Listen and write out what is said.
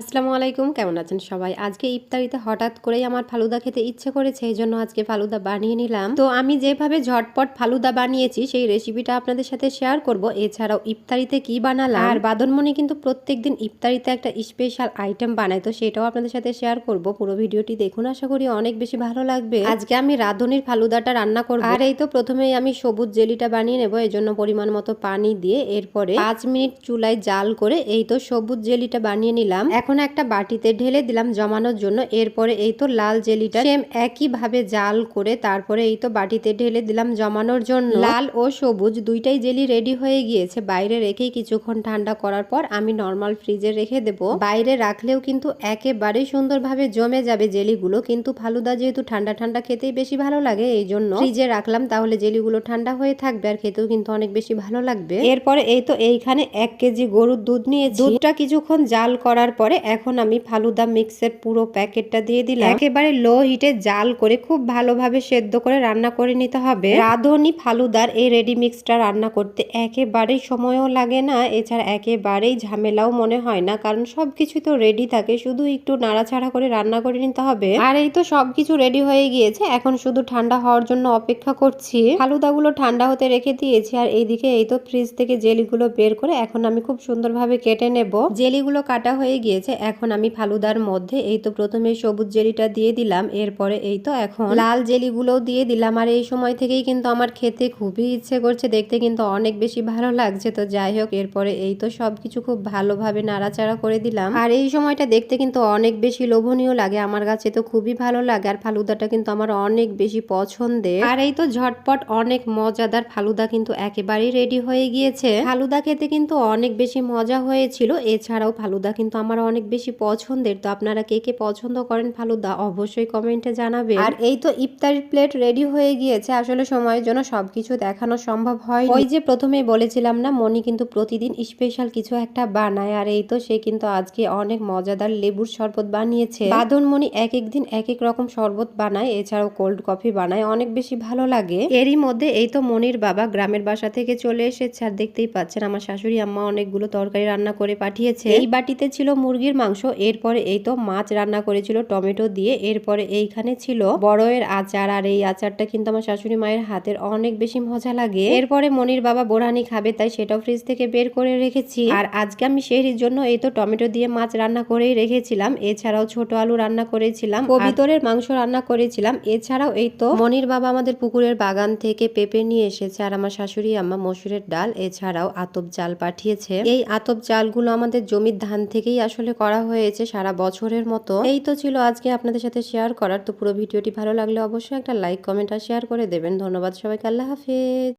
আসসালামু আলাইকুম, কেমন আছেন সবাই? আজকে ইফতারিতে হঠাৎ করেই আমার ফালুদা খেতে ইচ্ছে করেছে, এই জন্য আজকে ফালুদা বানিয়ে নিলাম। তো আমি যেভাবে ঝটপট ফালুদা বানিয়েছি, সেই রেসিপিটা আপনাদের সাথে শেয়ার করব। এছাড়াও ইফতারিতে কি বানালাম? আর বাদনমণি কিন্তু প্রত্যেকদিন ইফতারিতে একটা স্পেশাল আইটেম বানায়, তো সেটাও আপনাদের সাথে শেয়ার করব। পুরো ভিডিওটি দেখুন, আশা করি অনেক বেশি ভালো লাগবে। আজকে আমি রাঁধুনির ফালুদাটা রান্না করব। আর এই তো প্রথমেই আমি সবুজ জেলিটা বানিয়ে নেব, এই জন্য পরিমাণ মতো পানি দিয়ে। এরপরে পাঁচ মিনিট চুলায় জাল করে এই তো সবুজ জেলিটা বানিয়ে নিলাম। এখন একটা বাটিতে ঢেলে দিলাম জমানোর জন্য। এরপরে এই তো লাল জেলিটা সেম একই ভাবে জাল করে তারপরে এই তো বাটিতে ঢেলে দিলাম জমানোর জন্য। লাল ও সবুজ দুইটাই জেলি রেডি হয়ে গিয়েছে। বাইরে রেখেই কিছুক্ষণ ঠান্ডা করার পর আমি নর্মাল ফ্রিজে রেখে দেব। বাইরে রাখলেও কিন্তু একেবারে সুন্দরভাবে জমে যাবে জেলিগুলো। কিন্তু ফালুদা যেহেতু ঠান্ডা ঠান্ডা খেতেই বেশি ভালো লাগে, এই জন্য ফ্রিজে রাখলাম। তাহলে জেলিগুলো ঠান্ডা হয়ে থাকবে আর খেতেও কিন্তু অনেক বেশি ভালো লাগবে। এরপরে এই তো এইখানে এক কেজি গরুর দুধ নিয়ে দুধটা কিছুক্ষণ জাল করার পরে এখন আমি ফালুদা মিক্সের পুরো প্যাকেটটা দিয়ে দিলাম। একেবারে লো হিটে জাল করে খুব ভালোভাবে সেদ্ধ করে রান্না করে নিতে হবে। রাঁধুনি ফালুদার এই রেডি মিক্সটা রান্না করতে একেবারেই সময়ও লাগে না। এছাড়া একেবারেই ঝামেলাও মনে হয় না, কারণ সবকিছু তো রেডি থাকে। শুধু একটু নাড়াছাড়া করে রান্না করে নিতে হবে। আর এই তো সবকিছু রেডি হয়ে গিয়েছে। এখন শুধু ঠান্ডা হওয়ার জন্য অপেক্ষা করছি। ফালুদাগুলো ঠান্ডা হতে রেখে দিয়েছি। আর এইদিকে এই তো ফ্রিজ থেকে জেলিগুলো বের করে এখন আমি খুব সুন্দরভাবে কেটে নেব। জেলিগুলো কাটা হয়ে গিয়েছে। এখন আমি ফালুদার মধ্যে। এই তো প্রথমে সবুজ জেলিটা দিয়ে দিলাম, এরপরে এই তো এখন লাল জেলিগুলোও দিয়ে দিলাম। আর এই সময় থেকেই কিন্তু আমার খেতে খুবই ইচ্ছে করছে, দেখতে কিন্তু অনেক বেশি ভালো লাগছে। তো যাই হোক, এরপরে এই তো সবকিছু খুব ভালোভাবে নাড়াচাড়া করে দিলাম। আর এই সময়টা দেখতে কিন্তু অনেক বেশি লোভনীয় লাগে, আমার কাছে তো খুবই ভালো লাগে। আর ফালুদাটা কিন্তু আমার অনেক বেশি পছন্দের। আর এই তো ঝটপট অনেক মজাদার ফালুদা কিন্তু একেবারেই রেডি হয়ে গিয়েছে। ফালুদা খেতে কিন্তু অনেক বেশি মজা হয়েছিল, এছাড়াও ফালুদা কিন্তু আমার অনেক বেশি পছন্দের তো আপনারা কে কে পছন্দ করেন ফালুদা অবশ্যই কমেন্টে জানাবে আর এই তো ইফতারির প্লেট রেডি হয়ে গিয়েছে আসলে সময়ের জন্য সবকিছু দেখানো সম্ভব হয় ওই যে প্রথমেই বলেছিলাম না মনি কিন্তু প্রতিদিন স্পেশাল কিছু একটা বানায় আর এই তো সে কিন্তু আজকে অনেক মজাদার লেবুর শরবত বানিয়েছে। বাদন মনি এক এক দিন এক এক রকম শরবত বানায় এছাড়াও কোল্ড কফি বানায় অনেক বেশি ভালো লাগে। এরই মধ্যে এই তো মনির বাবা গ্রামের বাসা থেকে চলে এসেছে আর দেখতেই পাচ্ছেন আমার শাশুড়ি আম্মা অনেকগুলো তরকারি রান্না করে পাঠিয়েছে। এই বাটিতে ছিল মুরগির মাংস এরপরে এই তো মাছ রান্না করেছিল টমেটো দিয়ে এরপরে এইখানে ছিল বড়য়ের আচার। আর এই আচারটা কিন্তু আমার শাশুড়ি মায়ের হাতের অনেক বেশি মজা লাগে। এরপরে মনির বাবা বোরহানি খাবে তাই সেটাও ফ্রিজ থেকে বের করে রেখেছি। আর আজকে আমি শেহরির জন্য এই তো টমেটো দিয়ে মাছ রান্না করেই রেখেছিলাম। এছাড়াও ছোট আলু রান্না করেছিলাম কবিতরের মাংস রান্না করেছিলাম। এছাড়াও এই তো মনির বাবা আমাদের পুকুরের বাগান থেকে পেঁপে নিয়ে এসেছে আর আমার শাশুড়ি আম্মা মসুরের ডাল এছাড়াও আতপ চাল পাঠিয়েছে। এই আতপ চালগুলো আমাদের জমির ধান থেকেই আসলে করা হয়েছে সারা বছরের মতো। এই তো ছিল আজকে আপনাদের সাথে শেয়ার করার। তো পুরো ভিডিওটি ভালো লাগলে অবশ্যই একটা লাইক কমেন্ট আর শেয়ার করে দেবেন। ধন্যবাদ সবাইকে। আল্লাহ হাফেজ।